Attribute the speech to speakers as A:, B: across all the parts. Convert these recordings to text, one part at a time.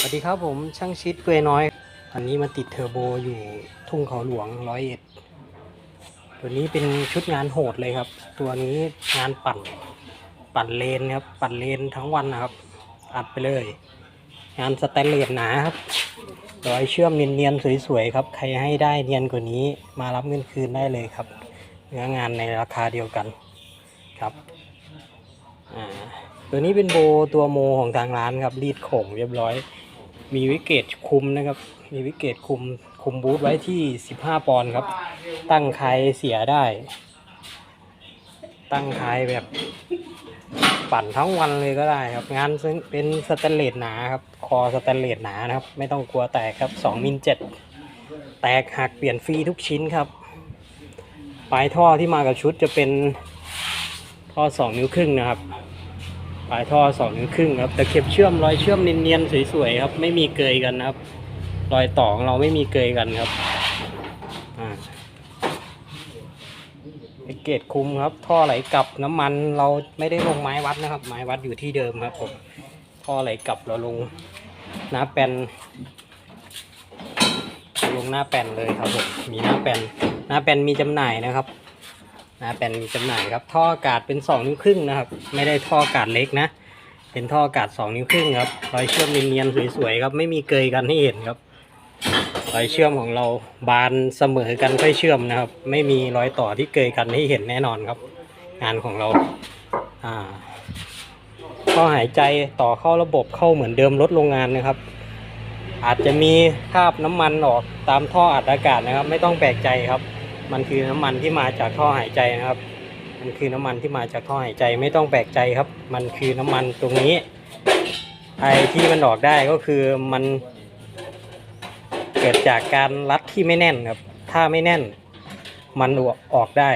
A: สวัสดีครับผมช่างชิดเปื่อยน้อย อันนี้มาติดเทอร์โบอยู่ทุ่งเขาหลวงร้อยเอ็ดตัวนี้เป็นชุดงานโหดเลยครับ ตัวนี้งานปั่น ปั่นเลนครับ ปั่นเลนทั้งวันนะครับ อัดไปเลย งานสแตนเลสหนาครับรอยเชื่อมเนียนๆสวยๆครับ ใครให้ได้เนียนกว่านี้มารับเงินคืนได้เลยครับ เนื้องานในราคาเดียวกันครับตัวนี้เป็นโบตัวโมของทางร้านครับรีดโข่งเรียบร้อย มีวิกเกตคุมนะครับ มีวิกเกตคุมคุมบูทไว้ที่ 15 ปอนด์ครับ ตั้งคายเสียได้ ตั้งคายแบบ ปั่นทั้งวันเลยก็ได้ครับ งานซึ่งเป็นสแตนเลสหนาครับ คอสแตนเลสหนานะครับ ไม่ต้องกลัวแตกครับ2มิล7แตกหักเปลี่ยนฟรีทุกชิ้นครับปลายท่อที่มากับชุดจะเป็นท่อ 2 นิ้วครึ่งนะครับ ปลายท่อ2นิ้วครึ่งครับแต่เข็บเชื่อมรอยเชื่อมเนียนๆสวยๆครับ ไม่มีเกยกันนะครับ รอยต่อของเราไม่มีเกยกันครับอ่าเกตคุมครับ ท่อไหลกลับน้ำมันเราไม่ได้ลงไม้วัดนะครับ ไม้วัดอยู่ที่เดิมครับผมท่อไหลกลับเราลงหน้าแปนลงหน้าแปนเลยครับผมมีหน้าแปนหน้าแปนมีจำหน่ายนะครับ น้าแปนจำหน่ายครับท่ออากาศเป็น2นิ้วครึ่งนะครับ ไม่ได้ท่ออากาศเล็กนะ เป็นท่ออากาศ2นิ้วครึ่งครับรอยเชื่อมเนียนๆสวยๆครับไม่มีเกยกันให้เห็นครับรอยเชื่อมของเราบานเสมอกันค่อยเชื่อมนะครับ ไม่มีรอยต่อที่เกยกันให้เห็นแน่นอนครับ งานของเราอ่าท่อหายใจต่อเข้าระบบเข้าเหมือนเดิมลดโรงงานนะครับ อาจจะมีคราบน้ำมันออกตามท่ออัดอากาศนะครับ ไม่ต้องแปลกใจครับ มันคือน้ำมันที่มาจากท่อหายใจนะครับ มันคือน้ำมันที่มาจากท่อหายใจไม่ต้องแปลกใจครับ มันคือน้ำมันตรงนี้ ไอที่มันออกได้ก็คือมัน เกิดจากการรัดที่ไม่แน่นครับ ถ้าไม่แน่น มันออกได้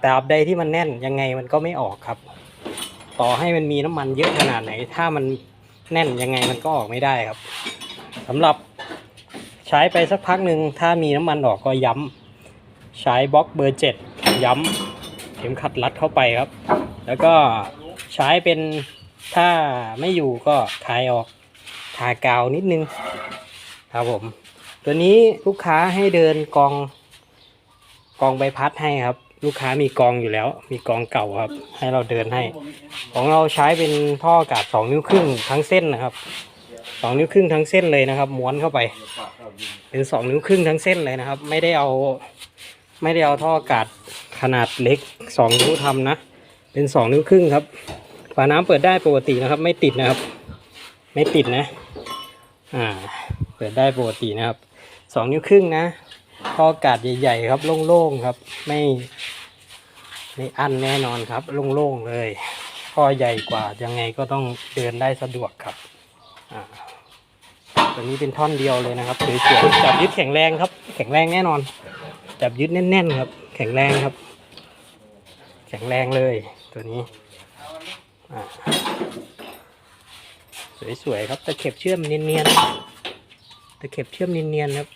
A: แต่อับใดที่มันแน่นยังไงมันก็ไม่ออกครับ ต่อให้มันมีน้ำมันเยอะขนาดไหน ถ้ามันแน่นยังไงมันก็ออกไม่ได้ครับสำหรับใช้ไปสักพักหนึ่งถ้ามีน้ำมันออกก็ย้ำ ใช้บล็อกเบอร์เจ็ดย้ำเข็มขัดรัดเข้าไปครับ แล้วก็ใช้เป็นถ้าไม่อยู่ก็คลายออกทากาวนิดนึงครับผม ตัวนี้ลูกค้าให้เดินกองกองใบพัดให้ครับ ลูกค้ามีกองอยู่แล้ว มีกองเก่าครับ ให้เราเดินให้ ของเราใช้เป็นท่ออากาศสองนิ้วครึ่งทั้งเส้นนะครับสองนิ้วครึ่งทั้งเส้นเลยนะครับ ม้วนเข้าไป เป็นสองนิ้วครึ่งทั้งเส้นเลยนะครับ ไม่ได้เอา ไม่ได้เอาท่ออากาศขนาดเล็กสองนิ้วทำนะ เป็นสองนิ้วครึ่งครับ ฝาน้ำเปิดได้ปกตินะครับ ไม่ติดนะครับ ไม่ติดนะ อ่า เปิดได้ปกตินะครับสองนิ้วครึ่งนะท่ออากาศใหญ่ๆครับโล่งๆครับ ไม่ไม่อั้นแน่นอนครับโล่งๆเลยท่อใหญ่กว่ายังไงก็ต้องเดินได้สะดวกครับอ่าตัวนี้เป็นท่อนเดียวเลยนะครับสวยๆจับยึดแข็งแรงครับ แข็งแรงแน่นอน จับยึดแน่นๆครับ แข็งแรงครับ แข็งแรงเลยตัวนี้สวยๆครับตะเข็บเชื่อมเนียนๆตะเข็บเชื่อมเนียนๆครับ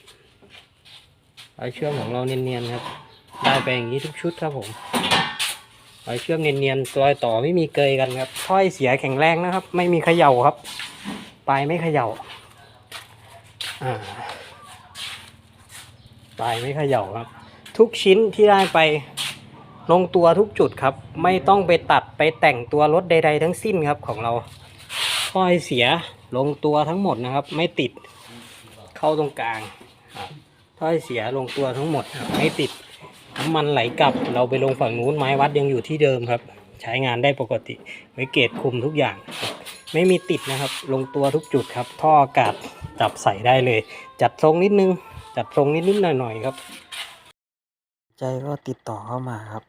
A: รอยเชื่อมของเราเนียนๆครับ ได้ไปอย่างนี้ทุกชุดครับผมรอยเชื่อมเนียนๆตัวต่อไม่มีเกยกันครับถ้อยเสียแข็งแรงนะครับ ไม่มีเขย่าครับ ปลายไม่เขย่าอ่า ปลายไม่เขย่าครับ ทุกชิ้นที่ได้ไปลงตัวทุกจุดครับ ไม่ต้องไปตัดไปแต่งตัวรถใด ๆ ทั้งสิ้นครับของเราถ้อยเสียลงตัวทั้งหมดนะครับ ไม่ติดเข้าตรงกลางครับถ้อยเสียลงตัวทั้งหมดครับไม่ติดน้ำมันไหลกลับ เราไปลงฝั่งนู้นไม้วัดยังอยู่ที่เดิมครับ ใช้งานได้ปกติไว้เกตคุมทุกอย่าง ไม่มีติดนะครับ ลงตัวทุกจุดครับ ท่ออากาศจับใส่ได้เลย จัดทรงนิดนึง จัดทรงนิดๆหน่อยๆครับ ใจก็ติดต่อเข้ามาครับ